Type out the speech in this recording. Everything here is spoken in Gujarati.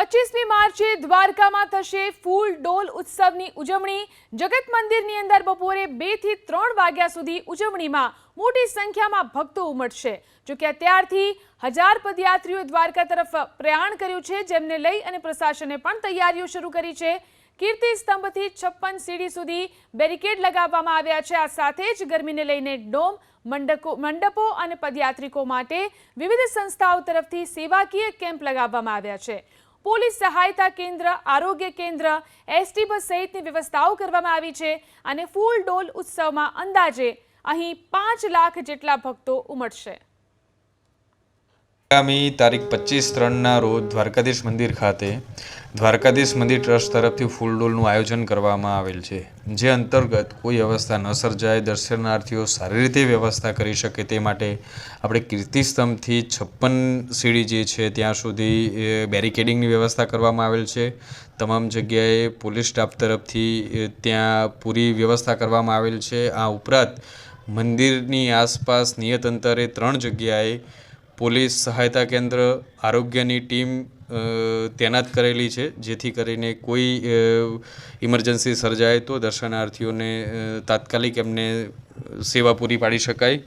પચીસમી માર્ચે દ્વારકામાં થશે ફૂલ ડોલ ઉત્સવની ઉજવણી. જગત મંદિરની અંદર બપોરે બેથી ત્રણ વાગ્યા સુધી ઉજવણીમાં મોટી સંખ્યામાં ભક્તો ઉમટશે. જોકે અત્યારથી હજાર પદયાત્રીઓ દ્વારકા તરફ પ્રયાણ કર્યું છે, જેમને લઈ અને પ્રશાસને પણ તૈયારીઓ શરૂ કરી છે. કીર્તિ સ્તંભથી છપ્પન સીડી સુધી બેરિકેડ લગાવવામાં આવ્યા છે. આ સાથે જ ગરમીને લઈને ડોમ, મંડકો, મંડપો અને પદયાત્રિકો માટે વિવિધ સંસ્થાઓ તરફથી સેવાકીય કેમ્પ લગાવવામાં આવ્યા છે. પોલીસ સહાયતા કેન્દ્ર, આરોગ્ય કેન્દ્ર, એસટી બસ સહિતની વ્યવસ્થાઓ કરવામાં આવી છે અને ફૂલ ડોલ ઉત્સવમાં અંદાજે અહીં પાંચ લાખ જેટલા ભક્તો ઉમટશે. આગામી તારીખ પચીસ ત્રણના રોજ દ્વારકાધીશ મંદિર ખાતે દ્વારકાધીશ મંદિર ટ્રસ્ટ તરફથી ફૂલડોલનું આયોજન કરવામાં આવેલ છે, જે અંતર્ગત કોઈ અવસ્થા ન સર્જાય, દર્શનાર્થીઓ સારી રીતે વ્યવસ્થા કરી શકે તે માટે આપણે કીર્તિસ્તંભથી છપ્પન સીડી જે છે ત્યાં સુધી બેરિકેડિંગની વ્યવસ્થા કરવામાં આવેલ છે. તમામ જગ્યાએ પોલીસ સ્ટાફ તરફથી ત્યાં પૂરી વ્યવસ્થા કરવામાં આવેલ છે. આ ઉપરાંત મંદિરની આસપાસ નિયત અંતરે ત્રણ જગ્યાએ પોલીસ સહાયતા કેન્દ્ર આરોગ્યની ટીમ તૈનાત કરેલી છે, જેથી કરીને કોઈ ઇમરજન્સી સર્જાય તો દર્શનાર્થીઓને તાત્કાલિક એમને સેવા પૂરી પાડી શકાય.